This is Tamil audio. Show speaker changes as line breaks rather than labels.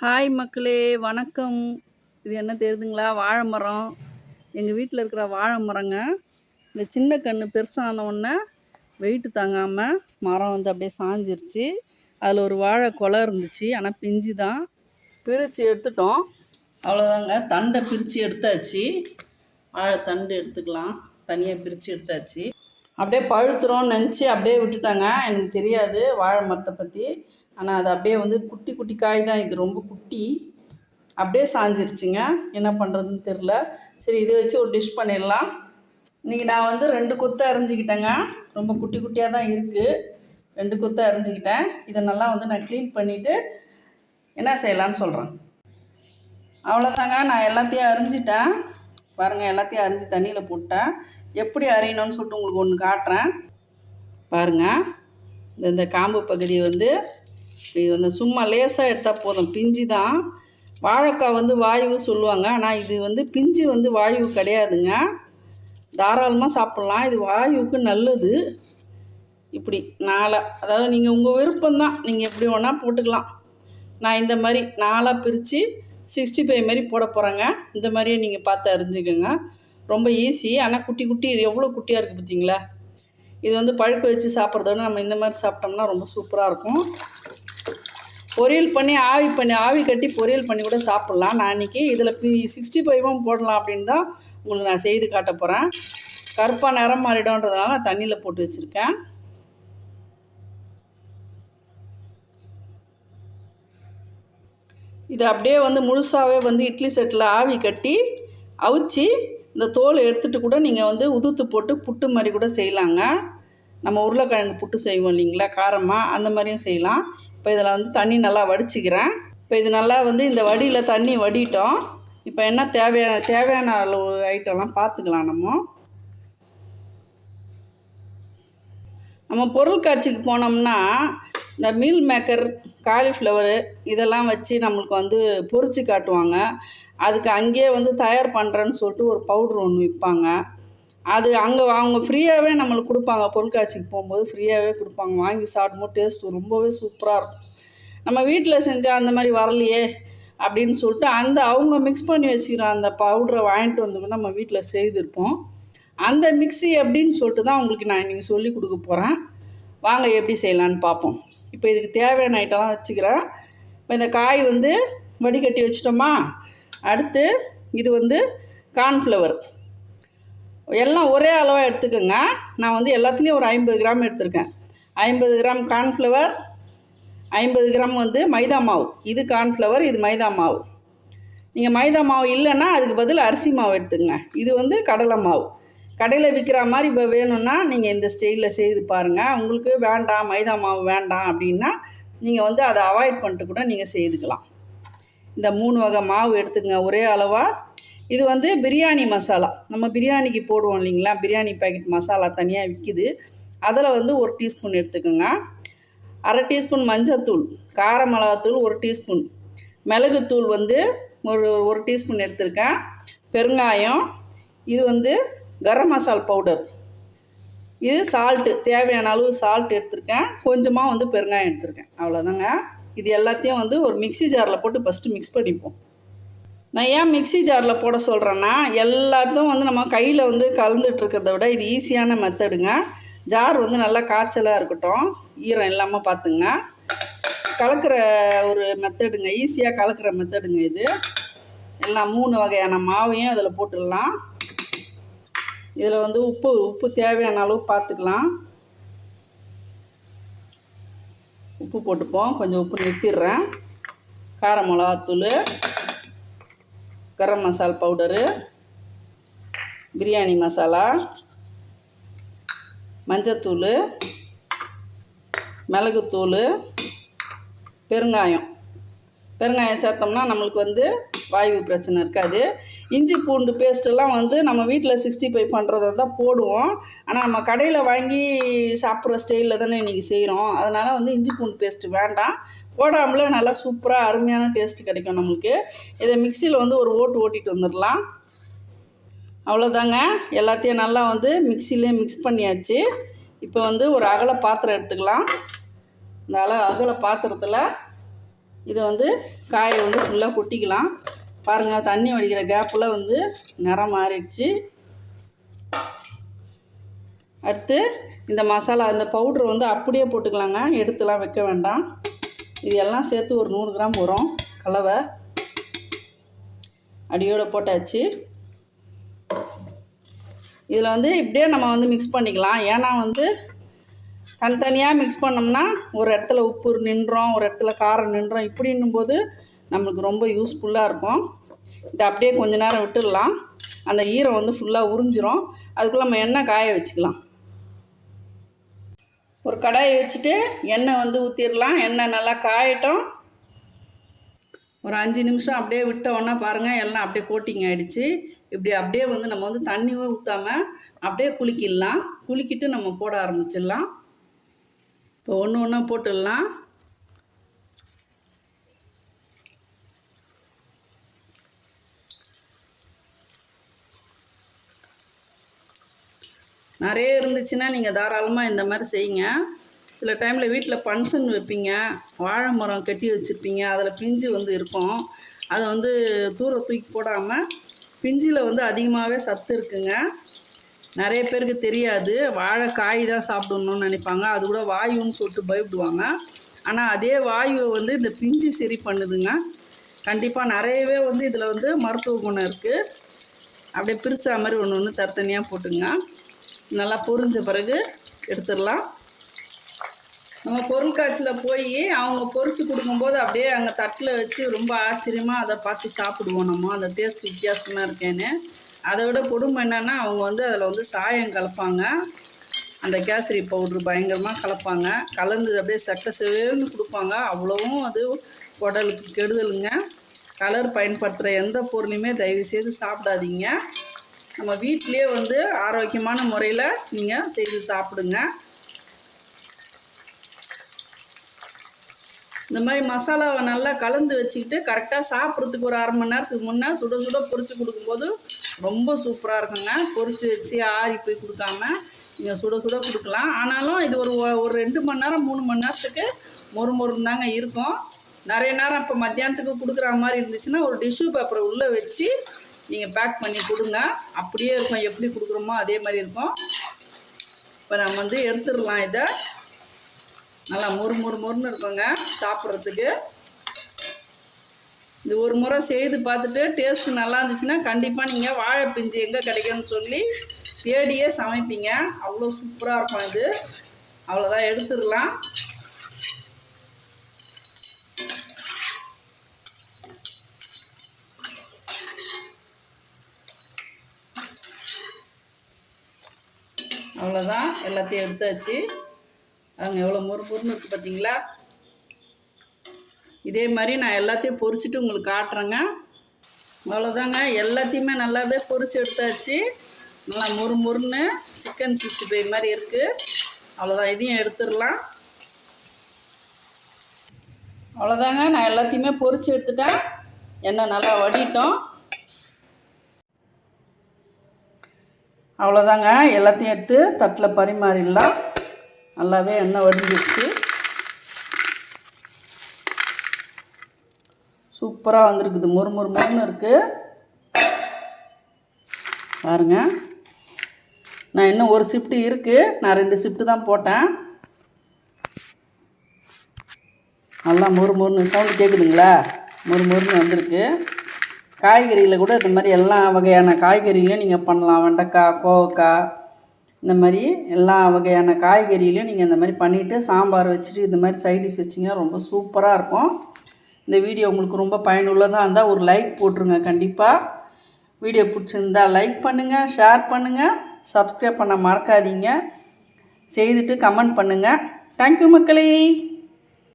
ஹாய் மக்களே. வணக்கம். இது என்ன தெரியுதுங்களா வாழை மரம் எங்கள் வீட்டில் இருக்கிற வாழை மரங்க இந்த சின்ன கன்று பெருசானவுடனே வெயிட்டு தாங்காமல் மரம் வந்து அப்படியே சாஞ்சிருச்சு. அதில் ஒரு வாழை கொலை இருந்துச்சு. ஆனால் பிஞ்சு தான் பிரித்து எடுத்துட்டோம். அவ்வளோதாங்க தண்டை பிரித்து எடுத்தாச்சு. வாழை தண்டு எடுத்துக்கலாம். தனியாக பிரித்து எடுத்தாச்சு. அப்படியே பழுத்துறோம்னு நினச்சி அப்படியே விட்டுட்டாங்க. எனக்கு தெரியாது வாழை மரத்தை பற்றி ஆனால் அது அப்படியே வந்து குட்டி குட்டி காய் தான் இது. ரொம்ப குட்டி. அப்படியே சாஞ்சிருச்சுங்க. என்ன பண்ணுறதுன்னு தெரில சரி இதை வச்சு ஒரு டிஷ் பண்ணிடலாம். இன்றைக்கி நான் வந்து ரெண்டு கொத்தை அரிஞ்சிக்கிட்டேங்க. ரொம்ப குட்டி குட்டியாக தான் இருக்குது ரெண்டு கொத்தை அரிஞ்சிக்கிட்டேன். இதை நல்லா வந்து நான் க்ளீன் பண்ணிவிட்டு என்ன செய்யலான்னு சொல்கிறேன் அவ்வளோதாங்க நான் எல்லாத்தையும் அரிஞ்சிட்டேன். பாருங்கள் எல்லாத்தையும் அரிஞ்சு தண்ணியில் போட்டேன். எப்படி அரியணும்னு சொல்லிட்டு உங்களுக்கு ஒன்று காட்டுறேன். பாருங்கள் இந்த இந்த காம்பு பகுதியை வந்து இது வந்து சும்மா லேசாக எடுத்தால் போதும். பிஞ்சு தான். வாழைக்காய் வந்து வாயு சொல்லுவாங்க. ஆனால் இது வந்து பிஞ்சு வந்து வாயு கிடையாதுங்க. தாராளமாக சாப்பிட்லாம். இது வாயுவுக்கு நல்லது. இப்படி நாளாக அதாவது நீங்கள் உங்கள் விருப்பம்தான். நீங்கள் எப்படி வேணால் போட்டுக்கலாம். நான் இந்த மாதிரி நாளாக பிரித்து சிக்ஸ்டி ஃபைவ் மாதிரி போட போகிறேங்க இந்த மாதிரியே நீங்கள் பார்த்து அறிஞ்சுக்கோங்க. ரொம்ப ஈஸி ஆனால் குட்டி குட்டி எவ்வளோ குட்டியாக இருக்குது பார்த்தீங்களா? இது வந்து பழுக்க வச்சு சாப்பிட்றதோட நம்ம இந்த மாதிரி சாப்பிட்டோம்னா ரொம்ப சூப்பராக இருக்கும். பொரியல் பண்ணி ஆவி பண்ணி ஆவி கட்டி பொரியல் பண்ணி கூட சாப்பிட்லாம். நான் இன்றைக்கி இதில் சிக்ஸ்டி ஃபைவும் போடலாம் அப்படின்னு தான் உங்களுக்கு நான் செய்து காட்ட போகிறேன் கருப்பாக நிறம் மாறிடும்ன்றதுனால நான் தண்ணியில் போட்டு வச்சுருக்கேன். இது அப்படியே வந்து முழுசாகவே வந்து இட்லி செட்டில் ஆவி கட்டி அவிச்சு இந்த தோலை எடுத்துகிட்டு கூட நீங்கள் வந்து உதுத்து போட்டு புட்டு மாதிரி கூட செய்யலாங்க. நம்ம உருளைக்கிழங்கு புட்டு செய்வோம் இல்லைங்களா? காரமாக அந்த மாதிரியும் செய்யலாம். இப்போ இதில் வந்து தண்ணி நல்லா வடிச்சிக்கிறேன். இப்போ இது நல்லா வந்து இந்த வடியில் தண்ணி வடிட்டோம். இப்போ என்ன தேவையான தேவையான அளவு ஐட்டம்லாம் பார்த்துக்கலாம் நம்ம. நம்ம பொருள் காட்சிக்கு போனோம்னா இந்த மீல் மேக்கர் காலிஃப்ளவரு இதெல்லாம் வச்சு நம்மளுக்கு வந்து பொறிச்சு காட்டுவாங்க. அதுக்கு அங்கேயே வந்து தயார் பண்ணுறேன்னு சொல்லிட்டு ஒரு பவுட்ரு ஒன்று விற்பாங்க. அது அங்கே அவங்க ஃப்ரீயாகவே நம்மளுக்கு கொடுப்பாங்க. பொருட்காட்சிக்கு போகும்போது ஃப்ரீயாகவே கொடுப்பாங்க. வாங்கி சாப்பிடும்போது டேஸ்ட்டு ரொம்பவே சூப்பராக இருக்கும். நம்ம வீட்டில் செஞ்சால் அந்த மாதிரி வரலையே அப்படின்னு சொல்லிட்டு அந்த அவங்க மிக்ஸ் பண்ணி வச்சுக்கிற அந்த பவுடரை வாங்கிட்டு வந்து நம்ம வீட்டில் செய்திருப்போம். அந்த மிக்ஸி அப்படின்னு சொல்லிட்டு தான் உங்களுக்கு நான் இன்றைக்கி சொல்லி கொடுக்க போகிறேன் வாங்க எப்படி செய்யலான்னு பார்ப்போம். இப்போ இதுக்கு தேவையான ஐட்டம்லாம் வச்சுக்கிறேன். இப்போ இந்த காய் வந்து வடிகட்டி வச்சிட்டோமா? அடுத்து இது வந்து கார்ன்ஃப்ளவர் எல்லாம் ஒரே அளவாக எடுத்துக்கோங்க. நான் வந்து எல்லாத்துலேயும் ஒரு ஐம்பது கிராம் எடுத்திருக்கேன். ஐம்பது கிராம் கார்ன்ஃப்ளவர் ஐம்பது கிராம் வந்து மைதா மாவு. இது கார்ன்ஃப்ளவர் இது மைதா மாவு. நீங்கள் மைதா மாவு இல்லைன்னா அதுக்கு பதில் அரிசி மாவு எடுத்துக்கங்க. இது வந்து கடலை மாவு. கடையில் விற்கிற மாதிரி இப்போ வேணும்னா நீங்கள் இந்த ஸ்டைலில் செய்து பாருங்கள் உங்களுக்கு வேண்டாம் மைதா மாவு வேண்டாம் அப்படின்னா நீங்கள் வந்து அதை அவாய்ட் பண்ணிட்டு கூட நீங்கள் செய்துக்கலாம். இந்த மூணு வகை மாவு எடுத்துக்கங்க. ஒரே அளவாக இது வந்து பிரியாணி மசாலா. நம்ம பிரியாணிக்கு போடுவோம் இல்லைங்களா? பிரியாணி பேக்கெட் மசாலா தனியாக விற்கிது அதில் வந்து ஒரு டீஸ்பூன் எடுத்துக்கோங்க. அரை டீஸ்பூன் மஞ்சத்தூள் கார மிளகாத்தூள் ஒரு டீஸ்பூன். மிளகுத்தூள் வந்து ஒரு ஒரு டீஸ்பூன் எடுத்திருக்கேன். பெருங்காயம் இது வந்து கரம் மசால் பவுடர். இது சால்ட்டு தேவையான அளவு சால்ட் எடுத்திருக்கேன். கொஞ்சமாக வந்து பெருங்காயம் எடுத்திருக்கேன். அவ்வளோதாங்க இது எல்லாத்தையும் வந்து ஒரு மிக்சி ஜாரில் போட்டு ஃபஸ்ட்டு மிக்ஸ் பண்ணிப்போம். நான் ஏன் மிக்சி ஜாரில் போட சொல்கிறேன்னா எல்லாத்தையும் வந்து நம்ம கையில் வந்து கலந்துட்டுருக்கிறத விட இது ஈஸியான மெத்தடுங்க. ஜார் வந்து நல்லா காய்ச்சலாக இருக்கட்டும். ஈரம் இல்லாமல் பார்த்துங்க. கலக்கிற ஒரு மெத்தடுங்க. ஈஸியாக கலக்கிற மெத்தடுங்க இது. எல்லாம் மூணு வகையான மாவையும் அதில் போட்டுடலாம். இதில் வந்து உப்பு உப்பு தேவையான அளவு பார்த்துக்கலாம். உப்பு போட்டுப்போம். கொஞ்சம் உப்பு நிறுத்திடுறேன். கார மிளகாத்தூள். கரம் மசால் பவுடரு பிரியாணி மசாலா மஞ்சத்தூள் மிளகுத்தூள் பெருங்காயம். பெருங்காயம் சேர்த்தோம்னா நம்மளுக்கு வந்து வாயு பிரச்சனை இருக்காது. இஞ்சி பூண்டு பேஸ்ட்டெல்லாம் வந்து நம்ம வீட்டில் சிக்ஸ்டி ஃபைவ் பண்ணுறதா தான் போடுவோம். ஆனால் நம்ம கடையில் வாங்கி சாப்பிட்ற ஸ்டைலில் தானே இன்றைக்கி செய்கிறோம் அதனால் வந்து இஞ்சி பூண்டு பேஸ்ட்டு வேண்டாம். போடாமலே நல்லா சூப்பராக அருமையான டேஸ்ட் கிடைக்கும் நம்மளுக்கு. இதை மிக்சியில் வந்து ஒரு ஓட்டு ஓட்டிட்டு வந்துடலாம். அவ்வளோதாங்க எல்லாத்தையும் நல்லா வந்து மிக்சிலே மிக்ஸ் பண்ணியாச்சு. இப்போ வந்து ஒரு அகல பாத்திரம் எடுத்துக்கலாம். இந்த அல அகல பாத்திரத்தில் இதை வந்து காயை வந்து ஃபுல்லாக கொட்டிக்கலாம். பாருங்கள் தண்ணி வடிக்கிற கேப்பில் வந்து நிறம் மாறிடுச்சு. அடுத்து இந்த மசாலா இந்த பவுட்ரு வந்து அப்படியே போட்டுக்கலாங்க. எடுத்துலாம் வைக்க வேண்டாம். இது எல்லாம் சேர்த்து ஒரு நூறு கிராம் வரும் கலவை. அடியோடு போட்டாச்சு. இதில் வந்து இப்படியே நம்ம வந்து மிக்ஸ் பண்ணிக்கலாம். ஏன்னா வந்து தனித்தனியாக மிக்ஸ் பண்ணோம்னா ஒரு இடத்துல உப்பு நின்றோம் ஒரு இடத்துல காரம் நின்றோம் இப்படின்னும் போது நம்மளுக்கு ரொம்ப யூஸ்ஃபுல்லாக இருக்கும். இதை அப்படியே கொஞ்ச நேரம் விட்டுடலாம். அந்த ஈரம் வந்து ஃபுல்லாக உறிஞ்சிரும். அதுக்குள்ளே நம்ம எண்ணெய் காய வச்சுக்கலாம். ஒரு கடாயை வச்சுட்டு எண்ணெய் வந்து ஊற்றிடலாம் எண்ணெய் நல்லா காயட்டும். ஒரு அஞ்சு நிமிஷம் அப்படியே விட்டோன்னா பாருங்கள் எல்லாம் அப்படியே கோட்டிங் ஆகிடுச்சு இப்படி அப்படியே வந்து நம்ம வந்து தண்ணியே ஊற்றாமல் அப்படியே குளிக்கிடலாம். குளிக்கிட்டு நம்ம போட ஆரம்பிச்சிடலாம். இப்போ ஒன்று ஒன்றா போட்டுடலாம். நிறைய இருந்துச்சுன்னா நீங்கள் தாராளமாக இந்த மாதிரி செய்யுங்க. சில டைமில் வீட்டில் ஃபங்க்ஷன் வைப்பீங்க. வாழை மரம் கட்டி வச்சுருப்பீங்க. அதில் பிஞ்சு வந்து இருக்கும். அதை வந்து தூர தூக்கி போடாமல் பிஞ்சில் வந்து அதிகமாகவே சத்து இருக்குங்க. நிறைய பேருக்கு தெரியாது. வாழை காய் தான் சாப்பிடணும்னு நினைப்பாங்க. அது கூட வாயுன்னு சொல்லிட்டு பயப்படுவாங்க. ஆனால் அதே வாயுவை வந்து இந்த பிஞ்சு சரி பண்ணுதுங்க. கண்டிப்பாக நிறையவே வந்து இதில் வந்து மருத்துவ குணம் இருக்குது அப்படியே பிரித்தா மாதிரி ஒன்று ஒன்று தனித்தனியாக போட்டுங்க. நல்லா பொரிஞ்ச பிறகு எடுத்துடலாம். நம்ம பொருட்காட்சியில் போய் அவங்க பொறிச்சு கொடுக்கும்போது அப்படியே அங்கே தட்டில் வச்சு ரொம்ப ஆச்சரியமாக அதை பார்த்து சாப்பிடுவோம் நம்ம. அந்த டேஸ்ட் வித்தியாசமாக இருக்கேன்னு. அதை விட கொடுமை என்னென்னா அவங்க வந்து அதில் வந்து சாயம் கலப்பாங்க. அந்த கேசரி பவுட்ரு பயங்கரமாக கலப்பாங்க. கலந்து அப்படியே சட்டை செவேல்னு கொடுப்பாங்க. அவ்வளவும் அது உடலுக்கு கெடுதலுங்க. கலர் பயன்படுத்துகிற எந்த பொருளையுமே தயவுசெய்து சாப்பிடாதீங்க. நம்ம வீட்டிலே வந்து ஆரோக்கியமான முறையில் நீங்கள் செய்து சாப்பிடுங்க. இந்த மாதிரி மசாலாவை நல்லா கலந்து வச்சுக்கிட்டு கரெக்டாக சாப்பிட்றதுக்கு ஒரு அரை மணி நேரத்துக்கு முன்னே சுட சுட பொரித்து கொடுக்கும்போது ரொம்ப சூப்பராக இருக்குங்க. பொறிச்சு வச்சு ஆறி போய் கொடுக்காம நீங்கள் சுட சுட கொடுக்கலாம். ஆனாலும் இது ஒரு ஒரு ரெண்டு மணி நேரம் மூணு மணி நேரத்துக்கு மொறு மொறுன்னு தாங்க இருக்கும். நிறைய நேரம் இப்போ மத்தியானத்துக்கு கொடுக்குற மாதிரி இருந்துச்சுன்னா ஒரு டிஷ்யூ பேப்பரை உள்ளே வச்சு நீங்கள் பேக் பண்ணி கொடுங்க. அப்படியே இருக்கும். எப்படி கொடுக்குறோமோ அதே மாதிரி இருக்கும். இப்போ நம்ம வந்து எடுத்துடலாம் இதை. நல்லா மொறு மொறு மொறுன்னு இருக்குங்க சாப்பிட்றதுக்கு. இது ஒரு முறை செய்து பார்த்துட்டு டேஸ்ட்டு நல்லா இருந்துச்சுன்னா கண்டிப்பாக நீங்கள் வாழைப்பிஞ்சு எங்கே கிடைக்கும்னு சொல்லி தேடியே சமைப்பீங்க. அவ்வளோ சூப்பராக இருக்கும் இது. அவ்வளோதான் எடுத்துடலாம். அவ்வளோதான் எல்லாத்தையும் எடுத்தாச்சு அவங்க எவ்வளோ மொறு முறுன்னு இருக்குது பார்த்தீங்களா இதே மாதிரி நான் எல்லாத்தையும் பொறிச்சிட்டு உங்களுக்கு காட்டுறேங்க. அவ்வளோதாங்க எல்லாத்தையுமே நல்லாவே பொறிச்சு எடுத்தாச்சு. நல்லா முறுமுறுன்னு சிக்கன் சிக்ஸ்டி ஃபைவ் மாதிரி இருக்குது அவ்வளோதான் இதையும் எடுத்துடலாம். அவ்வளோதாங்க நான் எல்லாத்தையுமே பொறிச்சு எடுத்துட்டேன். எண்ணெய் நல்லா வடிட்டோம் அவ்வளோதாங்க எல்லாத்தையும் எடுத்து தட்டில் பரிமாறிடலாம். நல்லாவே எண்ணெய் வடிஞ்சிடுச்சு சூப்பராக வந்திருக்குது. மொறு மொறு மொறுன்னு இருக்குது பாருங்க. நான் இன்னும் ஒரு ஷிஃப்ட்டு இருக்குது நான் ரெண்டு ஷிஃப்ட்டு தான் போட்டேன். நல்லா மொறு மொறுன்னு சவுண்டு கேட்குதுங்களா மொறு மொறுன்னு வந்திருக்கு. காய்கறியில் கூட இந்த மாதிரி எல்லா வகையான காய்கறிகளையும் நீங்கள் பண்ணலாம். வெண்டைக்காய் கோவக்காய் இந்த மாதிரி எல்லா வகையான காய்கறிலையும் நீங்கள் இந்த மாதிரி பண்ணிவிட்டு சாம்பார் வச்சுட்டு இந்த மாதிரி சைடிஷ் வச்சிங்கன்னா ரொம்ப சூப்பராக இருக்கும். இந்த வீடியோ உங்களுக்கு ரொம்ப பயனுள்ளதாக இருந்தால் ஒரு லைக் போட்டுருங்க கண்டிப்பாக வீடியோ பிடிச்சிருந்தா லைக் பண்ணுங்கள் ஷேர் பண்ணுங்கள் சப்ஸ்கிரைப் பண்ண மறக்காதீங்க. செய்துட்டு கமெண்ட் பண்ணுங்கள் தேங்க்யூ மக்களே.